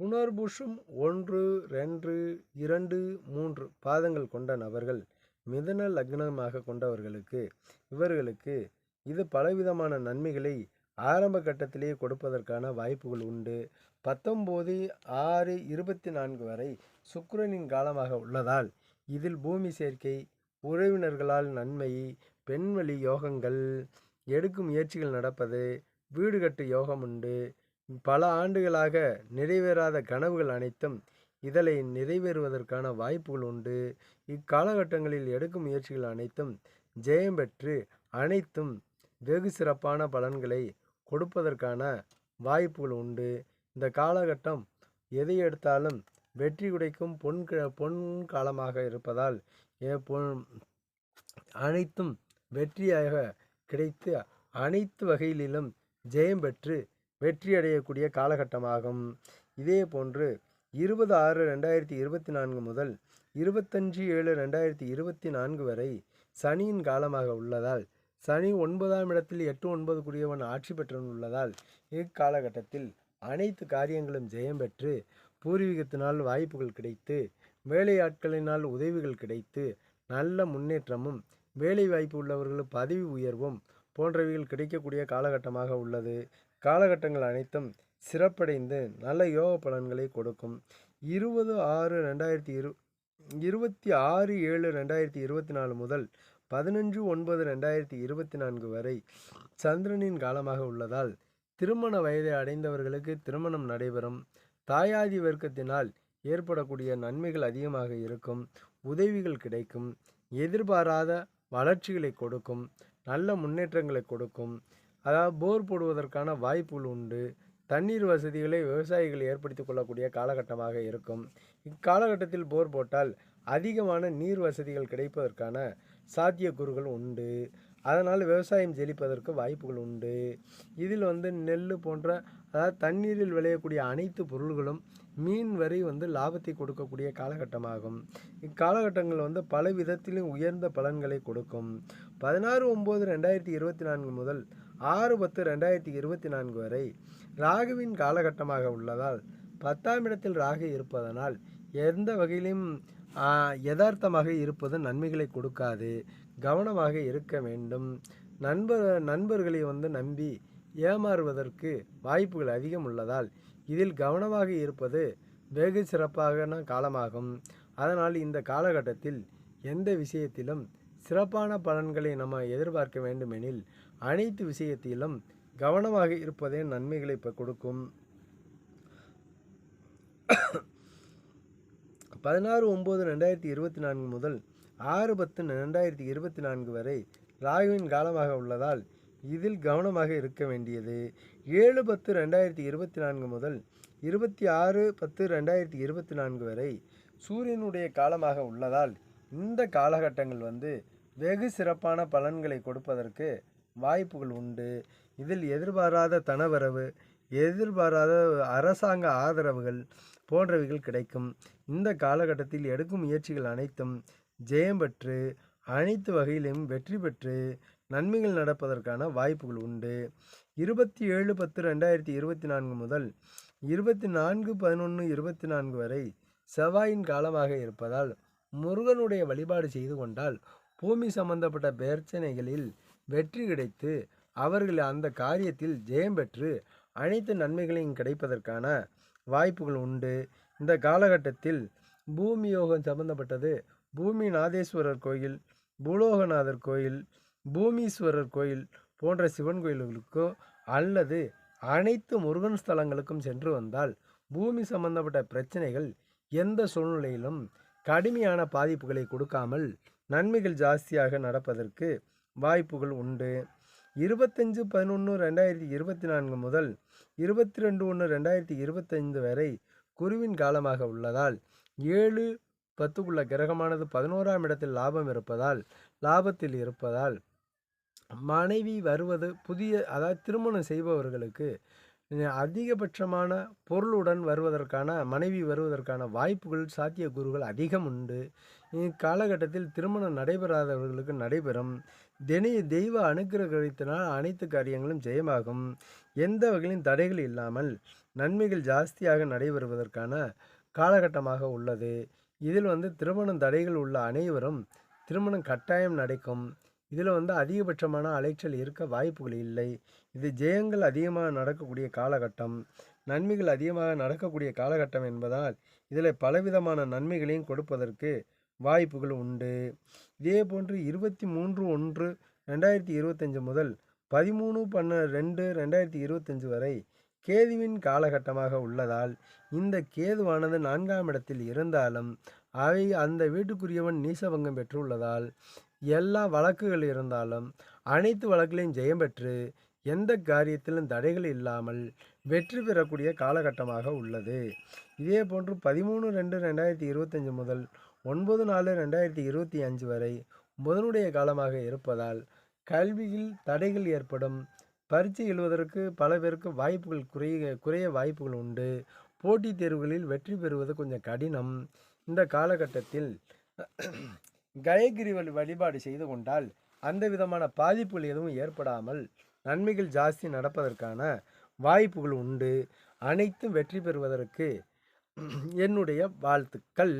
புனர்புஷும் ஒன்று ரெண்டு இரண்டு மூன்று பாதங்கள் கொண்ட நபர்கள் மிதன லக்னமாக கொண்டவர்களுக்கு இவர்களுக்கு இது பலவிதமான நன்மைகளை ஆரம்ப கட்டத்திலேயே கொடுப்பதற்கான வாய்ப்புகள் உண்டு. பத்தொம்போது ஆறு இருபத்தி நான்கு வரை சுக்கிரனின் காலமாக உள்ளதால் இதில் பூமி சேர்க்கை உறவினர்களால் நன்மை பெண்வழி யோகங்கள் எடுக்கும் முயற்சிகள் நடப்பது வீடு கட்டு யோகம் உண்டு. பல ஆண்டுகளாக நிறைவேறாத கனவுகள் அனைத்தும் இதழை நிறைவேறுவதற்கான வாய்ப்புகள் உண்டு. இக்காலகட்டங்களில் எடுக்கும் முயற்சிகள் அனைத்தும் ஜெயம் பெற்று அனைத்தும் வெகு சிறப்பான பலன்களை கொடுப்பதற்கான வாய்ப்புகள் உண்டு. இந்த காலகட்டம் எதை எடுத்தாலும் வெற்றி குடைக்கும் பொன் க- பொன் காலமாக இருப்பதால் அனைத்தும் வெற்றியாக கிடைத்து அனைத்து வகையிலும் ஜெயம் பெற்று வெற்றி அடையக்கூடிய காலகட்டமாகும். இதே போன்று இருபது ஆறு ரெண்டாயிரத்தி இருபத்தி நான்கு முதல் இருபத்தஞ்சு ஏழு ரெண்டாயிரத்தி இருபத்தி நான்கு வரை சனியின் காலமாக உள்ளதால் சனி ஒன்பதாம் இடத்தில் எட்டு ஒன்பது குடியவன் ஆட்சி பெற்றவன் உள்ளதால் இக்காலகட்டத்தில் அனைத்து காரியங்களும் ஜெயம் பெற்று பூர்வீகத்தினால் வாய்ப்புகள் கிடைத்து வேலையாட்களினால் உதவிகள் கிடைத்து நல்ல முன்னேற்றமும் வேலை வாய்ப்பு உள்ளவர்களுக்கு பதவி உயர்வும் போன்றவைகள் கிடைக்கக்கூடிய காலகட்டமாக உள்ளது. காலகட்டங்கள் அனைத்தும் சிறப்படைந்து நல்ல யோக பலன்களை கொடுக்கும். இருபது ஆறு ரெண்டாயிரத்தி இரு இருபத்தி ஆறு ஏழு ரெண்டாயிரத்தி இருபத்தி நாலு முதல் பதினஞ்சு ஒன்பது ரெண்டாயிரத்தி இருபத்தி நான்கு வரை சந்திரனின் காலமாக உள்ளதால் திருமண வயதை அடைந்தவர்களுக்கு திருமணம் நடைபெறும். தாயாதி வர்க்கத்தினால் ஏற்படக்கூடிய நன்மைகள் அதிகமாக இருக்கும். உதவிகள் கிடைக்கும். எதிர்பாராத வளர்ச்சிகளை கொடுக்கும். நல்ல முன்னேற்றங்களை கொடுக்கும். அதாவது போர் போடுவதற்கான வாய்ப்புகள் உண்டு. தண்ணீர் வசதிகளை விவசாயிகள் ஏற்படுத்தி கொள்ளக்கூடிய காலகட்டமாக இருக்கும். இக்காலகட்டத்தில் போர் போட்டால் அதிகமான நீர் வசதிகள் கிடைப்பதற்கான சாத்தியக்கூறுகள் உண்டு. அதனால் விவசாயம் செழிப்பதற்கு வாய்ப்புகள் உண்டு. இதில் வந்து நெல் போன்ற அதாவது தண்ணீரில் விளையக்கூடிய அனைத்து பொருள்களும் மீன் வரை வந்து லாபத்தை கொடுக்கக்கூடிய காலகட்டமாகும். இக்காலகட்டங்கள் வந்து பல விதத்திலும் உயர்ந்த பலன்களை கொடுக்கும். பதினாறு ஒம்பது ரெண்டாயிரத்தி இருபத்தி நான்கு முதல் ஆறு பத்து ரெண்டாயிரத்தி இருபத்தி நான்கு வரை ராகுவின் காலகட்டமாக உள்ளதால் பத்தாம் இடத்தில் ராகு இருப்பதனால் எந்த வகையிலும் யதார்த்தமாக இருப்பது நன்மைகளை கொடுக்காது. கவனமாக இருக்க வேண்டும். நண்பர் நண்பர்களை வந்து நம்பி ஏமாறுவதற்கு வாய்ப்புகள் அதிகம் உள்ளதால் இதில் கவனமாக இருப்பது வெகு சிறப்பான காலமாகும். அதனால் இந்த காலகட்டத்தில் எந்த விஷயத்திலும் சிறப்பான பலன்களை நம்ம எதிர்பார்க்க வேண்டுமெனில் அனைத்து விஷயத்திலும் கவனமாக இருப்பதே நன்மைகளை இப்போ கொடுக்கும். பதினாறு ஒம்பது ரெண்டாயிரத்தி இருபத்தி நான்கு முதல் ஆறு பத்து ரெண்டாயிரத்தி இருபத்தி நான்கு வரை ராகுவின் காலமாக உள்ளதால் இதில் கவனமாக இருக்க வேண்டியது. ஏழு பத்து ரெண்டாயிரத்தி இருபத்தி நான்கு முதல் இருபத்தி ஆறு பத்து ரெண்டாயிரத்தி இருபத்தி நான்கு வரை சூரியனுடைய காலமாக உள்ளதால் இந்த காலகட்டங்கள் வந்து வெகு சிறப்பான பலன்களை கொடுப்பதற்கு வாய்ப்புகள் உண்டு. இதில் எதிர்பாராத தனவரவு எதிர்பாராத அரசாங்க ஆதரவுகள் போன்றவைகள் கிடைக்கும். இந்த காலகட்டத்தில் எடுக்கும் முயற்சிகள் அனைத்தும் ஜெயம் பெற்று அனைத்து வகையிலும் வெற்றி பெற்று நன்மைகள் நடப்பதற்கான வாய்ப்புகள் உண்டு. இருபத்தி ஏழு பத்து ரெண்டாயிரத்தி இருபத்தி நான்கு முதல் இருபத்தி நான்கு பதினொன்று இருபத்தி நான்கு வரை செவ்வாயின் காலமாக இருப்பதால் முருகனுடைய வழிபாடு செய்து கொண்டால் பூமி சம்பந்தப்பட்ட பிரச்சனைகளில் வெற்றி கிடைத்து அவர்கள் அந்த காரியத்தில் ஜெயம் பெற்று அனைத்து நன்மைகளையும் கிடைப்பதற்கான வாய்ப்புகள் உண்டு. இந்த காலகட்டத்தில் பூமி யோகம் சம்பந்தப்பட்டது. பூமி நாதேஸ்வரர் கோயில் பூலோகநாதர் கோயில் பூமீஸ்வரர் கோயில் போன்ற சிவன் கோயில்களுக்கோ அல்லது அனைத்து முருகன் ஸ்தலங்களுக்கும் சென்று வந்தால் பூமி சம்பந்தப்பட்ட பிரச்சனைகள் எந்த சூழ்நிலையிலும் கடுமையான பாதிப்புகளை கொடுக்காமல் நன்மைகள் ஜாஸ்தியாக நடப்பதற்கு வாய்ப்புகள் உண்டு. இருபத்தஞ்சு பதினொன்று ரெண்டாயிரத்தி இருபத்தி நான்கு முதல் இருபத்தி ரெண்டு ஒன்று ரெண்டாயிரத்தி இருபத்தைந்து வரை குருவின் காலமாக உள்ளதால் ஏழு பத்துக்குள்ள கிரகமானது பதினோராம் இடத்தில் லாபம் இருப்பதால் லாபத்தில் இருப்பதால் மனைவி வருவது புதிய அதாவது திருமணம் செய்பவர்களுக்கு அதிகபட்சமான பொருளுடன் வருவதற்கான மனைவி வருவதற்கான வாய்ப்புகள் சாத்தியக்கூறுகள் அதிகம் உண்டு. இக்காலகட்டத்தில் திருமணம் நடைபெறாதவர்களுக்கு நடைபெறும். தினைய தெய்வ அனுக்கிரகத்தினால் அனைத்து காரியங்களும் ஜெயமாகும். எந்த வகையிலும் தடைகள் இல்லாமல் நன்மைகள் ஜாஸ்தியாக நடைபெறுவதற்கான காலகட்டமாக உள்ளது. இதில் வந்து திருமணம் தடைகள் உள்ள அனைவரும் திருமணம் கட்டாயம் நடக்கும். இதில் வந்து அதிகபட்சமான அலைச்சல் இருக்க வாய்ப்புகள் இல்லை. இது ஜெயங்கள் அதிகமாக நடக்கக்கூடிய காலகட்டம். நன்மைகள் அதிகமாக நடக்கக்கூடிய காலகட்டம் என்பதால் இதில் பலவிதமான நன்மைகளையும் கொடுப்பதற்கு வாய்ப்புகள் உண்டு. இதே போன்று இருபத்தி மூன்று ஒன்று ரெண்டாயிரத்தி இருபத்தஞ்சு முதல் பதிமூணு பன்ன ரெண்டு ரெண்டாயிரத்தி இருபத்தஞ்சு வரை கேதுவின் காலகட்டமாக உள்ளதால் இந்த கேதுவானது நான்காம் இடத்தில் இருந்தாலும் அவை அந்த வீட்டுக்குரியவன் நீசபங்கம் பெற்றுள்ளதால் எல்லா வழக்குகள் இருந்தாலும் அனைத்து வழக்குகளையும் ஜெயம் பெற்று எந்த காரியத்திலும் தடைகள் இல்லாமல் வெற்றி பெறக்கூடிய காலகட்டமாக உள்ளது. இதே போன்று பதிமூணு ரெண்டு ரெண்டாயிரத்தி இருபத்தஞ்சு முதல் ஒன்பது நாலு ரெண்டாயிரத்தி இருபத்தி அஞ்சு வரை புதனுடைய காலமாக இருப்பதால் கல்வியில் தடைகள் ஏற்படும். பரீட்சை எழுவதற்கு பல பேருக்கு வாய்ப்புகள் குறைய குறைய வாய்ப்புகள் உண்டு. போட்டித் தேர்வுகளில் வெற்றி பெறுவது கொஞ்சம் கடினம். இந்த காலகட்டத்தில் கயகிரி வழி வழிபாடு செய்து கொண்டால் அந்த விதமான பாதிப்புகள் எதுவும் ஏற்படாமல் நன்மைகள் ஜாஸ்தி நடப்பதற்கான வாய்ப்புகள் உண்டு. அனைத்தும் வெற்றி பெறுவதற்கு என்னுடைய வாழ்த்துக்கள்.